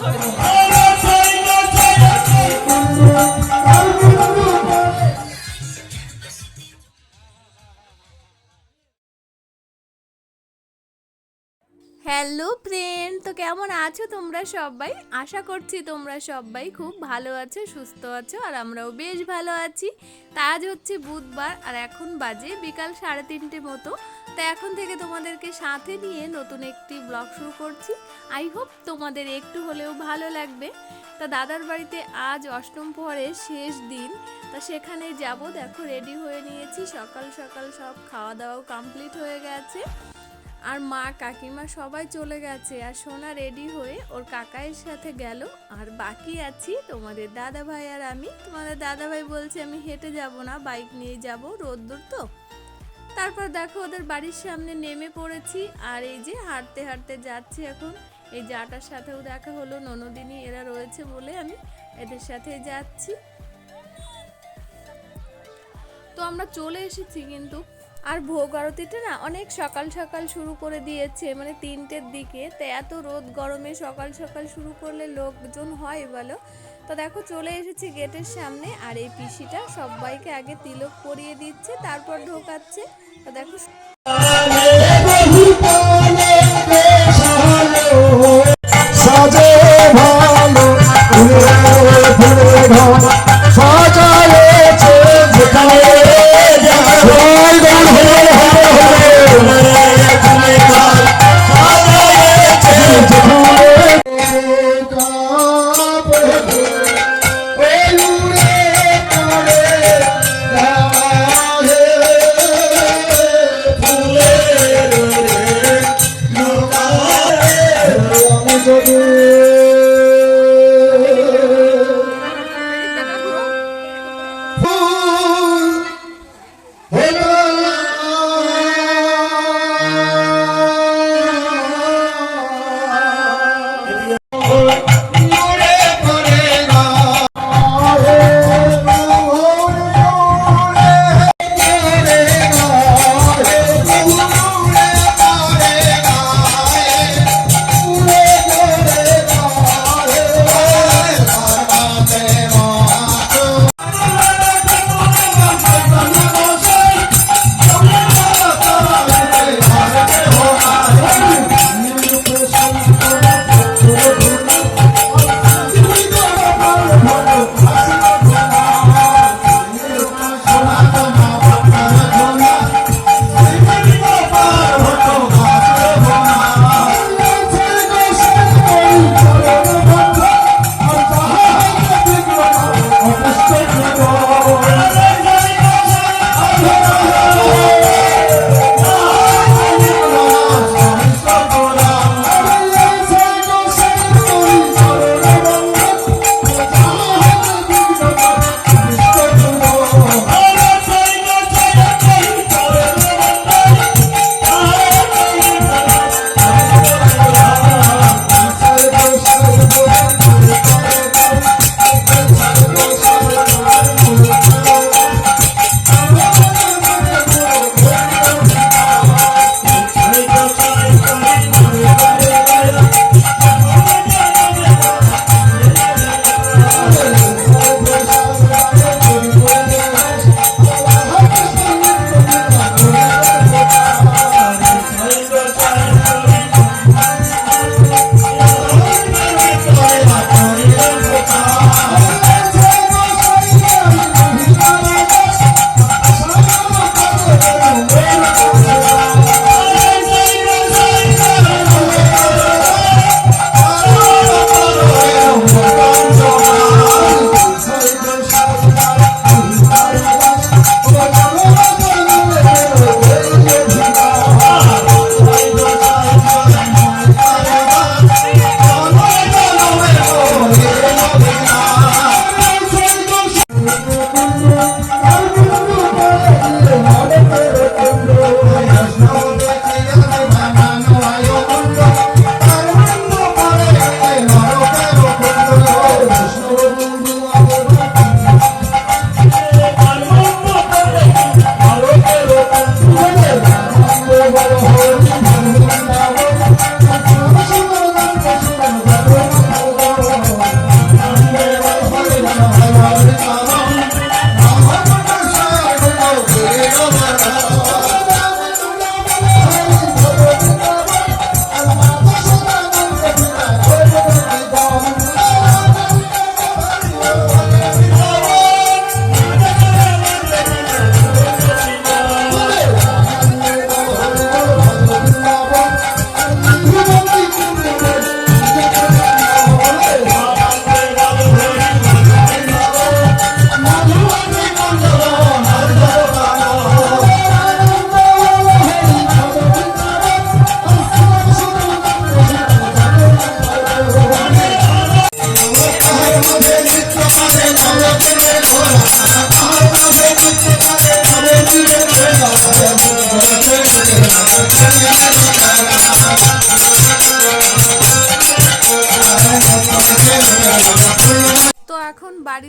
Hello friend, তো কেমন আছো তোমরা সবাই? আশা করছি তোমরা সবাই খুব ভালো আছো, সুস্থ আছো, আর আমরাও বেশ ভালো আছি। তা আজ হচ্ছে বুধবার, আর এখন বাজে বিকাল সাড়ে তিনটে মতো। তো এখন থেকে তোমাদেরকে সাথে নিয়ে নতুন একটি ব্লগ শুরু করছি। আই হোপ তোমাদের একটু হলেও ভালো লাগবে। তা দাদার বাড়িতে আজ অষ্টম প্রহরের শেষ দিন। তা সেখানে যাব। দেখো রেডি হয়ে নিয়েছি। সকাল সকাল সব খাওয়া দাওয়াও কমপ্লিট হয়ে গেছে। আর মা, কাকিমা সবাই চলে গেছে। আর সোনা রেডি হয়ে ওর কাকায়ের সাথে গেল। আর বাকি আছি তোমাদের দাদা ভাই আর আমি। তোমাদের দাদা ভাই বলছে, আমি হেঁটে যাব না বাইক নিয়ে যাব রোদ্দুর তো? তারপর দেখো ওদের বাড়ির সামনে নেমে পড়েছি আর এই যে হাঁটতে হাঁটতে যাচ্ছি এখন। এই জাটার সাথেও দেখা হলো, ননদিনী এরা রয়েছে বলে আমি এদের সাথে যাচ্ছি। তো আমরা চলে এসেছি কিন্তু। আর ভোগ আরতিটা না অনেক সকাল সকাল শুরু করে দিয়েছে মানে তিনটের দিকে। তো এত রোদ গরমে সকাল সকাল শুরু করলে লোকজন হয় বলো? তো দেখো চলে এসেছি গেটের সামনে আর এই পিসিটা সবাইকে আগে তিলক পরিয়ে দিচ্ছে, তারপর ঢোকাচ্ছে। তো দেখো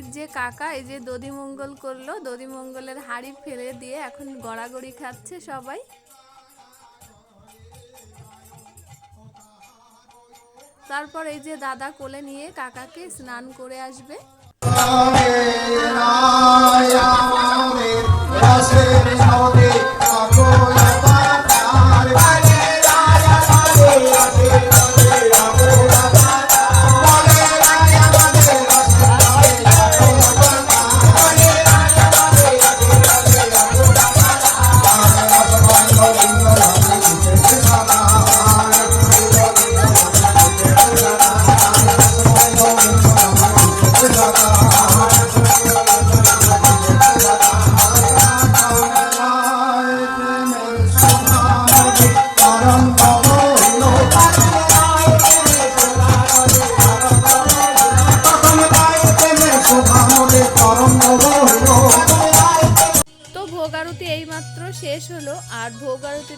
বাড়ির যে কাকা এই যে দধিমঙ্গল করল দধিমঙ্গলের হাড়ি ফেলে দিয়ে এখন গড়াগড়ি খাচ্ছে সবাই তারপর এই যে দাদা কোলে নিয়ে কাকাকে স্নান করে আসবে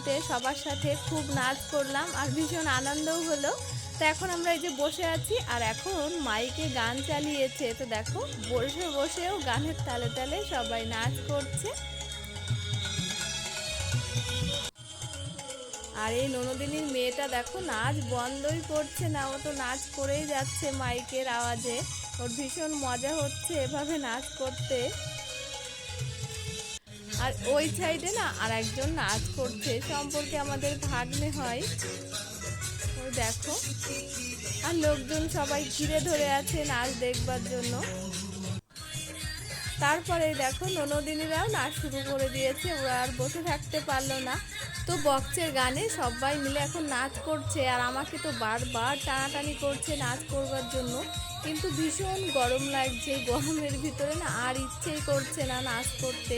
আরতিতে সবার সাথে খুব নাচ করলাম আর ভীষণ আনন্দও হলো। তো এখন আমরা এই যে বসে আছি আর এখন মাইকে গান চালিয়েছে। তো দেখো, বসে বসেও গানের তালে তালে সবাই নাচ করছে। আর এই ননদিনীর মেয়েটা দেখো, নাচ বন্ধই করছে না। ও তো নাচ করেই যাচ্ছে মাইকের আওয়াজে। ওর ভীষণ মজা হচ্ছে এভাবে নাচ করতে। আর ওই সাইডে না আর একজন নাচ করছে, সম্পর্কে আমাদের ভাগ্নে হয়। ওই দেখো। আর লোকজন সবাই ঘিরে ধরে আছে নাচ দেখবার জন্য। তারপরে দেখো, ননদিনীরাও নাচ শুরু করে দিয়েছে, ওরা আর বসে থাকতে পারল না। তো বক্সের গানে সবাই মিলে এখন নাচ করছে, আর আমাকে তো বারবার টানাটানি করছে নাচ করবার জন্য। কিন্তু ভীষণ গরম লাগছে গরমের ভিতরে না আর ইচ্ছেই করছে না নাচ করতে।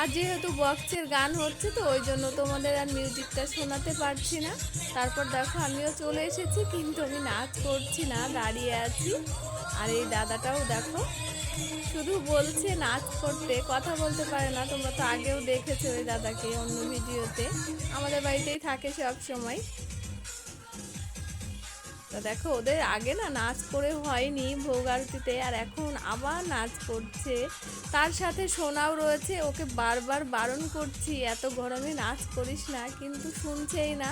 আর যেহেতু বক্সের গান হচ্ছে তো, ওই জন্য তোমাদের আর মিউজিকটা শোনাতে পারছি না। তারপর দেখো, আমিও চলে এসেছি, কিন্তু আমি নাচ করছি না, দাঁড়িয়ে আছি। আর এই দাদাটাও দেখো, শুধু বলছে নাচ করতে, কথা বলতে পারে না। তোমরা তো আগেও দেখেছ ওই দাদাকে অন্য ভিডিওতে। আমাদের বাড়িতেই থাকে সব সময় তো দেখো, ওদের আগে না নাচ করে হয়নি ভোগ আরতিতে আর এখন আবার নাচ করছে। তার সাথে সোনাও রয়েছে, ওকে বারবার বারণ করছি, এত গরমে নাচ করিস না, কিন্তু শুনছেই না।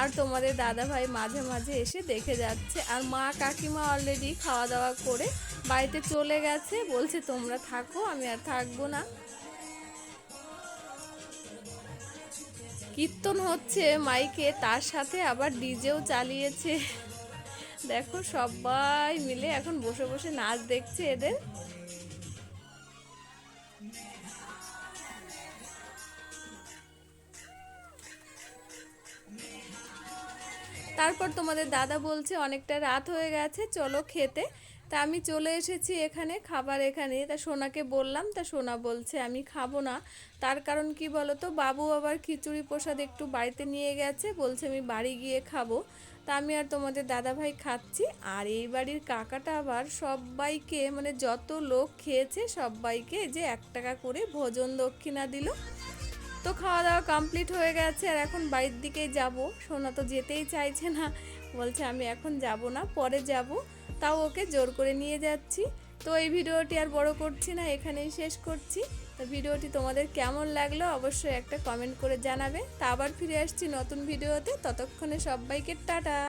আর তোমাদের দাদা ভাই মাঝে মাঝে এসে দেখে যাচ্ছে, আর মা কাকিমা অলরেডি খাওয়া দাওয়া করে বাড়িতে চলে গেছে, বলছে তোমরা থাকো, আমি আর থাকব না। কীর্তন হচ্ছে মাইকে, তার সাথে আবার ডিজেও চালিয়েছে। দেখো সবাই মিলে এখন বসে বসে নাচ দেখছে এদের। তারপর তোমাদের দাদা বলছে, অনেকটা রাত হয়ে গেছে, চলো খেতে। তা আমি চলে এসেছি এখানে, খাবার এখানে। তা সোনাকে বললাম, তা সোনা বলছে, আমি খাব না। তার কারণ কি বলো তো বাবু আবার খিচুড়ি প্রসাদ একটু বাড়িতে নিয়ে গেছে, বলছে আমি বাড়ি গিয়ে খাব। তা আমি আর তোমাদের দাদা ভাই খাচ্ছি। আর এই বাড়ির কাকাটা আবার সবাইকে মানে যত লোক খেয়েছে, সবাইকে যে এক টাকা করে ভোজন দক্ষিণা দিল। তো খাওয়া দাওয়া কমপ্লিট হয়ে গেছে, আর এখন বাড়ির দিকেই যাব। সোনা তো যেতেই চাইছে না। বলছে, আমি এখন যাব না, পরে যাব। তাও ওকে জোর করে নিয়ে যাচ্ছি। তো এই ভিডিওটি আর বড় করছি না, এখানেই শেষ করছি। তো ভিডিওটি তোমাদের কেমন লাগল অবশ্যই একটা কমেন্ট করে জানাবে। তা আবার ফিরে আসছি নতুন ভিডিওতে, ততক্ষণে সবাইকে টাটা।